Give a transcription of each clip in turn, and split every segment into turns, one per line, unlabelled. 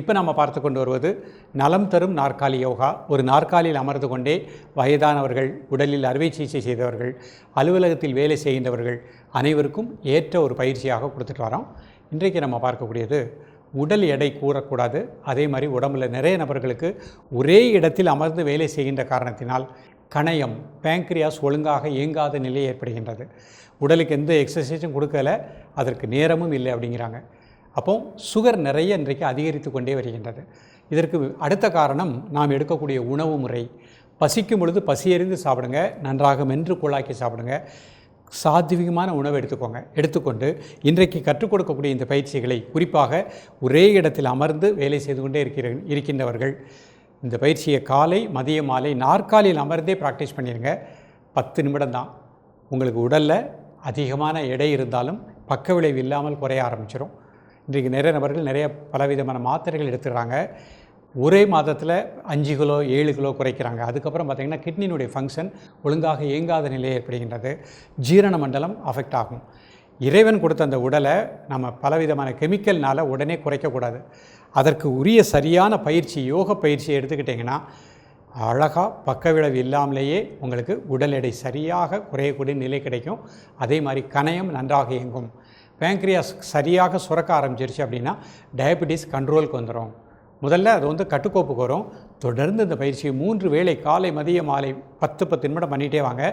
இப்போ நம்ம பார்த்து கொண்டு வருவது நலம் தரும் நாற்காலி யோகா. ஒரு நாற்காலியில் அமர்ந்து கொண்டே வயதானவர்கள் உடலில் அறுவை சிகிச்சை செய்தவர்கள் அலுவலகத்தில் வேலை செய்கின்றவர்கள் அனைவருக்கும் ஏற்ற ஒரு பயிற்சியாக கொடுத்துட்டு வரோம். இன்றைக்கு நம்ம பார்க்கக்கூடியது உடல் எடை கூறக்கூடாது. அதே மாதிரி உடம்புல நிறைய நபர்களுக்கு ஒரே இடத்தில் அமர்ந்து வேலை செய்கின்ற காரணத்தினால் கணையம் பேங்க்ரியாஸ் ஒழுங்காக இயங்காத நிலை ஏற்படுகின்றது. உடலுக்கு எந்த எக்ஸசைஸும் கொடுக்கல அதற்கு நேரமும் இல்லை அப்படிங்கிறாங்க. அப்போ சுகர் நிறைய இன்றைக்கு அதிகரித்து கொண்டே வருகின்றது. இதற்கு அடுத்த காரணம் நாம் எடுக்கக்கூடிய உணவு முறை. பசிக்கும் பொழுது பசியறிந்து சாப்பிடுங்க நன்றாக மென்று கூழாக்கி சாப்பிடுங்க. சாத்விகமான உணவு எடுத்துக்கோங்க. எடுத்துக்கொண்டு இன்றைக்கு கற்றுக் கொடுக்கக்கூடிய இந்த பயிற்சிகளை குறிப்பாக ஒரே இடத்தில் அமர்ந்து வேலை செய்து கொண்டே இருக்கிற இருக்கின்றவர்கள் இந்த பயிற்சியை காலை மதிய மாலை நாற்காலியில் அமர்ந்தே ப்ராக்டிஸ் பண்ணிடுங்க பத்து நிமிடம் தான் உங்களுக்கு உடலில் அதிகமான எடை இருந்தாலும் பக்க விளைவு இல்லாமல் குறைய ஆரம்பிச்சிடும் இன்றைக்கு நிறைய நபர்கள் நிறைய பலவிதமான மாத்திரைகள் எடுத்துக்கிறாங்க. ஒரே மாதத்தில் அஞ்சு கிலோ ஏழு கிலோ குறைக்கிறாங்க. அதுக்கப்புறம் பார்த்திங்கன்னா கிட்னியினுடைய ஃபங்க்ஷன் ஒழுங்காக இயங்காத நிலை ஏற்படுகின்றது. ஜீரண மண்டலம் அஃபெக்ட் ஆகும். இறைவன் கொடுத்த அந்த உடலை நம்ம பலவிதமான கெமிக்கல்னால் உடனே குறைக்கக்கூடாது அதற்கு உரிய சரியான பயிற்சி யோக பயிற்சியை எடுத்துக்கிட்டிங்கன்னா அழகாக பக்கவிளவு இல்லாமலேயே உங்களுக்கு உடல் எடை சரியாக குறையக்கூடிய நிலை கிடைக்கும். அதே மாதிரி கணையம் நன்றாக இயங்கும். பேங்க்ரியாஸ் சரியாக சுரக்க ஆரம்பிச்சிருச்சு அப்படின்னா டயபெட்டிஸ் கண்ட்ரோலுக்கு வந்துடும் முதல்ல அது வந்து கட்டுக்கோப்புக்கு வரும். தொடர்ந்து இந்த பயிற்சியை மூன்று வேளை காலை மதிய மாலை பத்து பத்து நிமிடம் பண்ணிகிட்டே வாங்க.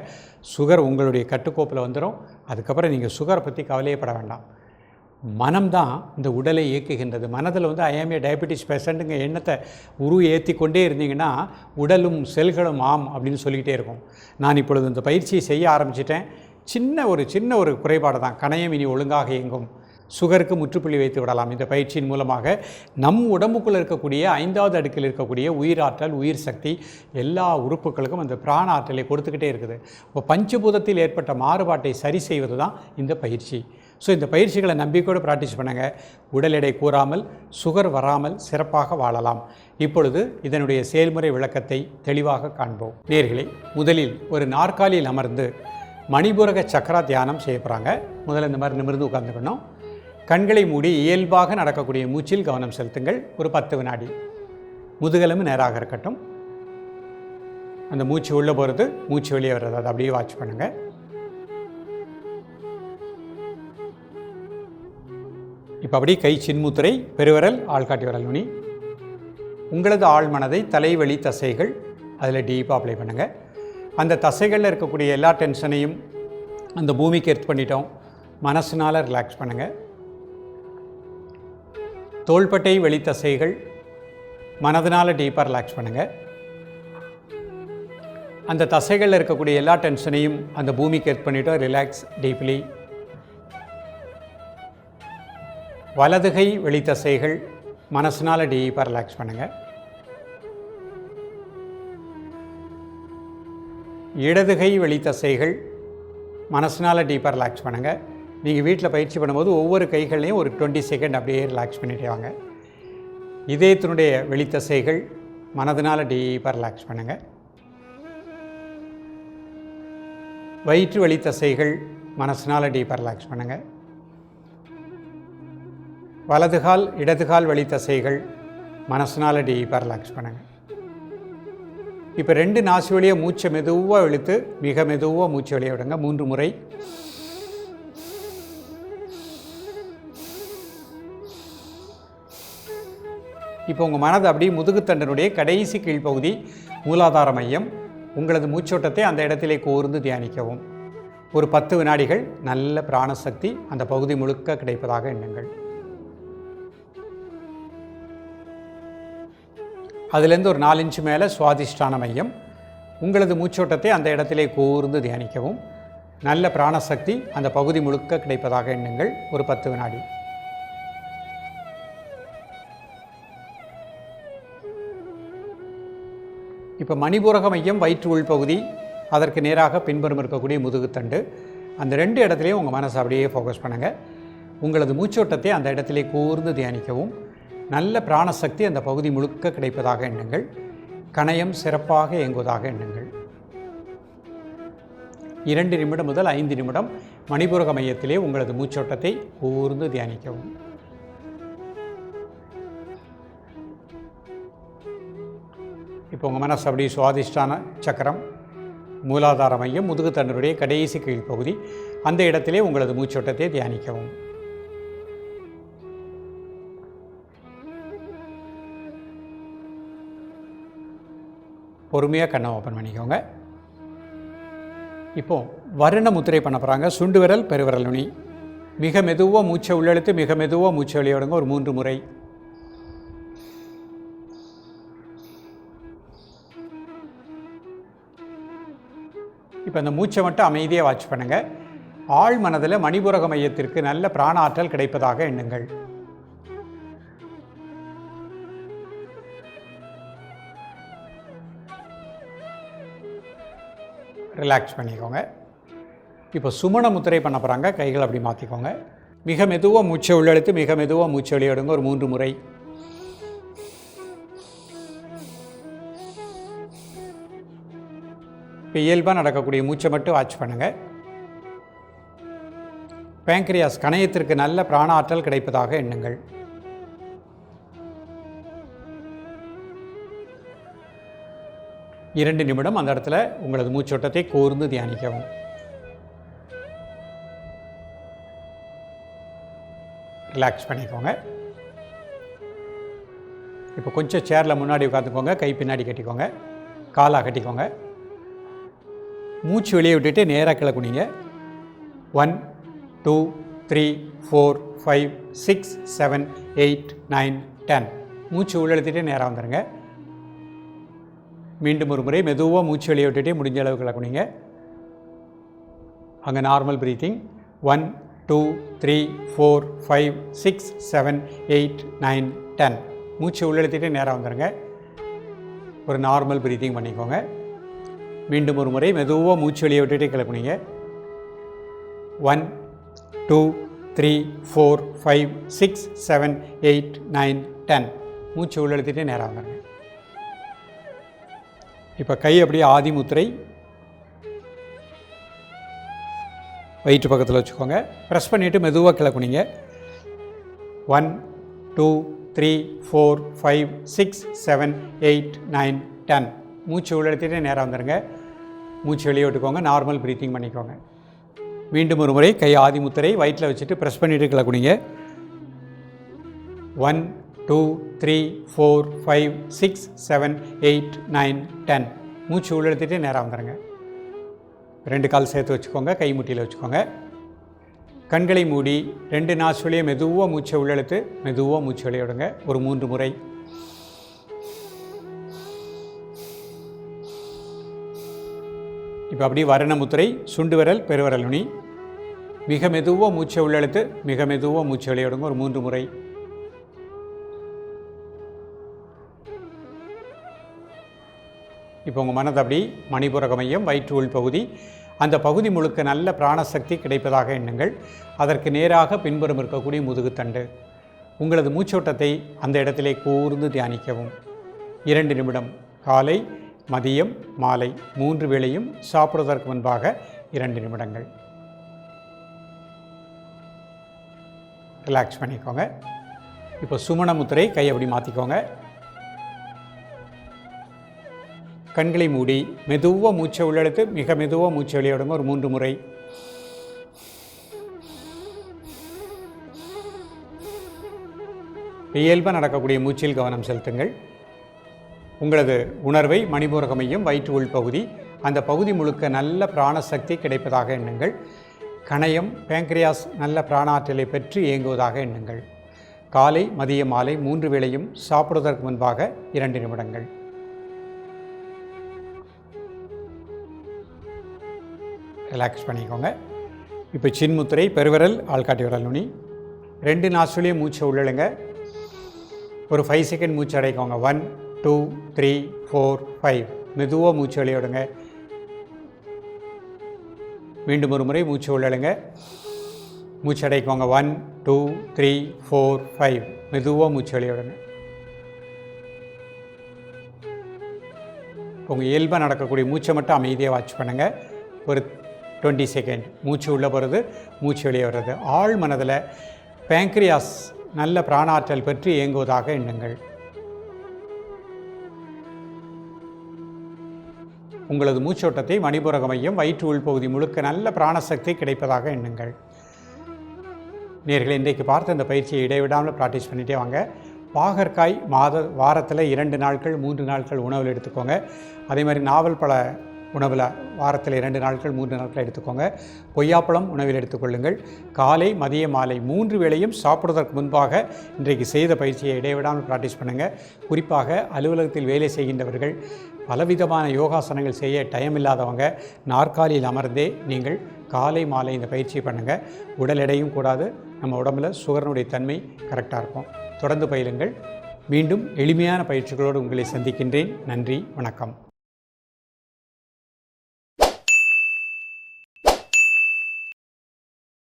சுகர் உங்களுடைய கட்டுக்கோப்பில் வந்துடும் அதுக்கப்புறம் நீங்கள் சுகரை பற்றி கவலையப்பட வேண்டாம். மனம்தான் இந்த உடலை இயக்குகின்றது. மனதில் வந்து ஐஎம்ஏ டயபெட்டிஸ் பேஷண்ட்டுங்க எண்ணத்தை உரு ஏற்றி கொண்டே இருந்தீங்கன்னா உடலும் செல்களும் ஆம் அப்படின்னு சொல்லிக்கிட்டே இருக்கும். நான் இப்பொழுது இந்த பயிற்சியை செய்ய ஆரம்பிச்சிட்டேன். சின்ன ஒரு சின்ன ஒரு குறைபாடு தான் கணையம் இனி ஒழுங்காக இயங்கும். சுகருக்கு முற்றுப்புள்ளி வைத்து விடலாம். இந்த பயிற்சியின் மூலமாக நம் உடம்புக்குள்ளே இருக்கக்கூடிய ஐந்தாவது அடுக்கில் இருக்கக்கூடிய உயிராற்றல் உயிர் சக்தி எல்லா உறுப்புகளுக்கும் அந்த பிராண ஆற்றலை கொடுத்துக்கிட்டே இருக்குது. இப்போ பஞ்சபூதத்தில் ஏற்பட்ட மாறுபாட்டை சரி செய்வது தான் இந்த பயிற்சி. ஸோ இந்த பயிற்சிகளை நம்பிக்கையோடு ப்ராக்டிஸ் பண்ணுங்கள் உடல் எடை கூறாமல் சுகர் வராமல் சிறப்பாக வாழலாம். இப்பொழுது இதனுடைய செயல்முறை விளக்கத்தை தெளிவாக காண்போம். நேர்களை முதலில் ஒரு நாற்காலியில் அமர்ந்து மணிபுரக சக்கரா தியானம் செய்ய போகிறாங்க முதல்ல இந்த மாதிரி நிமிர்ந்து உட்காந்துக்கணும் கண்களை மூடி இயல்பாக நடக்கக்கூடிய மூச்சில் கவனம் செலுத்துங்கள். ஒரு பத்து வினாடி. முதுகெலும்பு நேராக இருக்கட்டும். அந்த மூச்சு உள்ளே போகிறது மூச்சு வெளியே வர்றது. அதை அப்படியே வாட்ச் பண்ணுங்கள் இப்போ அப்படியே கை சின்முத்திரை பெருவிரல் ஆள்காட்டி விரல் நுனி. உங்களது ஆழ்மனதை தலைவலி தசைகள் அதில் டீப்பாக அப்ளை பண்ணுங்கள் அந்த தசைகளில் இருக்கக்கூடிய எல்லா டென்ஷனையும் அந்த பூமிக்கு எர்த் பண்ணிட்டோம். மனசினால் ரிலாக்ஸ் பண்ணுங்கள் தோள்பட்டை வெளி தசைகள் மனதினால் டீப்பாக ரிலாக்ஸ் பண்ணுங்கள் அந்த தசைகளில் இருக்கக்கூடிய எல்லா டென்ஷனையும் அந்த பூமிக்கு எர்த் பண்ணிட்டோம். ரிலாக்ஸ் டீப்லி வலதுகை வெளித்தசைகள் மனசினால் டீப்பாக ரிலாக்ஸ் பண்ணுங்கள் இடதுகை வெளித்தசைகள் மனசினால் டீப்பாக ரிலாக்ஸ் பண்ணுங்கள் நீங்கள் வீட்டில் பயிற்சி பண்ணும்போது ஒவ்வொரு கைகள்லையும் ஒரு டுவெண்ட்டி செகண்ட் அப்படியே ரிலாக்ஸ் பண்ணிட்டு வாங்க. இதயத்தினுடைய வெளித்தசைகள் மனதினால் டீப்பாக ரிலாக்ஸ் பண்ணுங்கள் வயிற்று வெளித்தசைகள் மனசினால் டீப்பாக ரிலாக்ஸ் பண்ணுங்கள் வலதுகால் இடதுகால் வெளித்தசைகள் மனசினால் டீப்பாக ரிலாக்ஸ் பண்ணுங்கள் இப்போ ரெண்டு நாசி வழியாக மூச்சை மெதுவாக இழுத்து மிக மெதுவாக மூச்சு வழியை விடுங்க. மூன்று முறை. இப்போ உங்கள் மனது அப்படியே முதுகுத்தண்டனுடைய கடைசி கீழ்ப்பகுதி மூலாதார மையம். உங்களது மூச்சோட்டத்தை அந்த இடத்திலே கோர்ந்து தியானிக்கவும். ஒரு பத்து வினாடிகள் நல்ல பிராணசக்தி அந்த பகுதி முழுக்க கிடைப்பதாக எண்ணுங்கள். அதுலேருந்து ஒரு நாலு இன்ச்சு மேலே சுவாதிஷ்டான மையம். உங்களது மூச்சோட்டத்தை அந்த இடத்திலே கூர்ந்து தியானிக்கவும். நல்ல பிராணசக்தி அந்த பகுதி முழுக்க கிடைப்பதாக எண்ணுங்கள். ஒரு பத்து வினாடி. இப்போ மணிபுரக மையம் வயிற்று உள்பகுதி அதற்கு நேராக பின்புறம் இருக்கக்கூடிய முதுகுத்தண்டு அந்த ரெண்டு இடத்துலையும் உங்கள் மனசை அப்படியே ஃபோக்கஸ் பண்ணுங்கள் உங்களது மூச்சோட்டத்தை அந்த இடத்திலே கூர்ந்து தியானிக்கவும். நல்ல பிராணசக்தி அந்த பகுதி முழுக்க கிடைப்பதாக எண்ணுங்கள். கணையம் சிறப்பாக இயங்குவதாக எண்ணுங்கள். இரண்டு நிமிடம் முதல் ஐந்து நிமிடம் மணிபுரக மையத்திலே உங்களது மூச்சோட்டத்தை கூர்ந்து தியானிக்கவும். இப்போ உங்கள் மனசு அப்படி சுவாதிஷ்டான சக்கரம் மூலாதார மையம் முதுகுத்தண்டருடைய கடைசி கீழ்ப்பகுதி அந்த இடத்திலே உங்களது மூச்சோட்டத்தை தியானிக்கவும். பொறுமையாக கண்ணை ஓப்பன் பண்ணிக்கோங்க. இப்போ வருண முத்திரை பண்ண போகிறாங்க சுண்டு விரல் பெருவிரல் நுனி. மிக மெதுவாக மூச்சை உள்ளெழுத்து மிக மெதுவாக மூச்சை வெளியிடுங்க. ஒரு மூன்று முறை. இப்போ இந்த மூச்சை மட்டும் அமைதியாக வாட்ச் பண்ணுங்கள் ஆழ் மனதில் மணிபுரக மையத்திற்கு நல்ல பிராண ஆற்றல் கிடைப்பதாக எண்ணுங்கள். ரிலாக்ஸ் பண்ணிக்கோங்க. இப்போ சுமண முத்திரை பண்ண போகிறாங்க கைகள் அப்படி மாற்றிக்கோங்க மிக மெதுவாக மூச்சை உள்ளெழுத்து மிக மெதுவாக மூச்சை வெளியிடுங்க. ஒரு மூன்று முறை. இப்போ இயல்பாக நடக்கக்கூடிய மூச்சை மட்டும் வாட்ச் பண்ணுங்கள் பேங்க்ரியாஸ் கணையத்திற்கு நல்ல பிராண ஆற்றல் கிடைப்பதாக எண்ணுங்கள். இரண்டு நிமிடம் அந்த இடத்துல உங்களது மூச்சோட்டத்தை கூர்ந்து தியானிக்கவும். ரிலாக்ஸ் பண்ணிக்கோங்க. இப்போ கொஞ்சம் சேரில் முன்னாடி உட்காந்துக்கோங்க கை பின்னாடி கட்டிக்கோங்க காலாக கட்டிக்கோங்க. மூச்சு வெளியே விட்டுட்டு நேராக கிளக்குனிங்க one two three four five six seven eight nine ten மூச்சு உள்ளெழுத்திட்டே நேராக வந்துடுங்க மீண்டும் ஒரு முறை மெதுவாக மூச்சு வெளியே விட்டுட்டே முடிஞ்ச அளவுக்கு கீழே அங்கே normal breathing one two three four five six seven eight nine ten மூச்சு உள்ளெழுத்திட்டே நேராக வந்துடுங்க ஒரு நார்மல் ப்ரீத்திங் பண்ணிக்கோங்க. மீண்டும் ஒரு முறை மெதுவாக மூச்சு வெளியே விட்டுட்டே கிளப்புனீங்க. One two three four five six seven eight nine ten மூச்சு உள்ளெழுத்திட்டே நேராக வந்துடுங்க இப்போ கை அப்படியே ஆதிமுத்திரை வயிற்று பக்கத்தில் வச்சுக்கோங்க. ப்ரெஸ் பண்ணிவிட்டு மெதுவாக கிளக்குனிங்க one two three four five six seven eight nine ten மூச்சு உள்ளெடுத்துட்டு நேராக வந்துடுங்க மூச்சு வெளியே விட்டுக்கோங்க. நார்மல் ப்ரீத்திங் பண்ணிக்கோங்க. மீண்டும் ஒரு முறை கை ஆதிமுத்திரை வயிற்றில் வச்சுட்டு ப்ரெஸ் பண்ணிவிட்டு கிளக்குனிங்க one two three four five six seven eight nine ten. மூச்சு உள்ளெடுத்துகிட்டே நேராக வந்துடுங்க ரெண்டு கால் சேர்த்து வச்சுக்கோங்க கை முட்டியில் வச்சுக்கோங்க. கண்களை மூடி ரெண்டு நாசுலையும் மெதுவாக மூச்சை உள்ளெழுத்து மெதுவாக மூச்சு விளையாடுங்க ஒரு மூன்று முறை. இப்போ அப்படியே வரணமுத்திரை சுண்டு விரல் பெருவரல் நுனி. மிக மெதுவாக மூச்சை உள்ளெழுத்து மிக மெதுவாக மூச்சு விளையாடுங்க ஒரு மூன்று முறை. இப்போ உங்கள் மனது அப்படி மணிபுரக மையம் வயிற்று உள் பகுதி. அந்த பகுதி முழுக்க நல்ல பிராணசக்தி கிடைப்பதாக எண்ணுங்கள். அதற்கு நேராக பின்புறம் இருக்கக்கூடிய முதுகுத்தண்டு. உங்களது மூச்சோட்டத்தை அந்த இடத்திலே கூர்ந்து தியானிக்கவும். இரண்டு நிமிடம் காலை மதியம் மாலை. மூன்று வேளையும் சாப்பிடுவதற்கு முன்பாக இரண்டு நிமிடங்கள். ரிலாக்ஸ் பண்ணிக்கோங்க. இப்போ சுமண முத்திரை கை அப்படி மாற்றிக்கோங்க கண்களை மூடி மெதுவாக மூச்சை உள்ளெடுத்து மிக மெதுவாக மூச்சை வெளியிடுங்க. ஒரு மூன்று முறை. இயல்பாக நடக்கக்கூடிய மூச்சில் கவனம் செலுத்துங்கள். உங்களது உணர்வை மணிபூரக மையம் வயிற்று உள்பகுதி அந்த பகுதி முழுக்க நல்ல பிராணசக்தி கிடைப்பதாக எண்ணுங்கள். கணையம் பேங்க்ரியாஸ் நல்ல பிராணாற்றலை பெற்று இயங்குவதாக எண்ணுங்கள். காலை மதிய மாலை மூன்று வேளையும் சாப்பிடுவதற்கு முன்பாக இரண்டு நிமிடங்கள். ரிலாக்ஸ் பண்ணிக்கோங்க. இப்போ சின்முத்திரை பெருவிரல் ஆள்காட்டி விரல் நுனி. ரெண்டு நாசுலையும் மூச்சை உள்ளழுங்க ஒரு ஃபைவ் செகண்ட் மூச்சு அடைக்கோங்க. One two three four five மெதுவாக மூச்சு வெளியிடுங்க. மீண்டும் ஒரு முறை மூச்சு உள்ளழுங்க மூச்சு அடைக்கோங்க. One two three four five மெதுவாக மூச்சு வெளியிடுங்க. உங்கள் இயல்பாக நடக்கக்கூடிய மூச்சை மட்டும் அமைதியாக வாட்ச் பண்ணுங்கள் ஒரு டுவெண்ட்டி செகண்ட். மூச்சு உள்ளே போகிறது மூச்சு வெளியே வர்றது. ஆழ் மனதில் பேங்க்ரியாஸ் நல்ல பிராணாற்றல் பற்றி இயங்குவதாக எண்ணுங்கள். உங்களது மூச்சோட்டத்தை மணிபுரக மையம் வயிற்று உள்பகுதி முழுக்க நல்ல பிராணசக்தி கிடைப்பதாக எண்ணுங்கள். நேர்கள் இன்றைக்கு பார்த்து அந்த பயிற்சியை இடைவிடாமல் ப்ராக்டிஸ் பண்ணிகிட்டே வாங்க. பாகற்காய் மாத வாரத்தில் இரண்டு நாட்கள் மூன்று நாட்கள் உணவில் எடுத்துக்கோங்க. அதே மாதிரி நாவல் பழ உணவில் வாரத்தில் இரண்டு நாட்கள் மூன்று நாட்கள் எடுத்துக்கோங்க. கொய்யாப்பழம் உணவில் எடுத்துக்கொள்ளுங்கள். காலை மதிய மாலை மூன்று வேளையும் சாப்பிடுவதற்கு முன்பாக இன்றைக்கு செய்த பயிற்சியை இடைவிடாமல் ப்ராக்டிஸ் பண்ணுங்கள் குறிப்பாக அலுவலகத்தில் வேலை செய்கின்றவர்கள் பலவிதமான யோகாசனங்கள் செய்ய டைம் இல்லாதவங்க நாற்காலியில் அமர்ந்தே நீங்கள் காலை மாலை இந்த பயிற்சியை பண்ணுங்கள் உடல் எடையும் கூடாது. நம்ம உடம்புல சுகரனுடைய தன்மை கரெக்டாக இருக்கும். தொடர்ந்து பயிலுங்கள். மீண்டும் எளிமையான பயிற்சிகளோடு உங்களை சந்திக்கின்றேன். நன்றி வணக்கம்.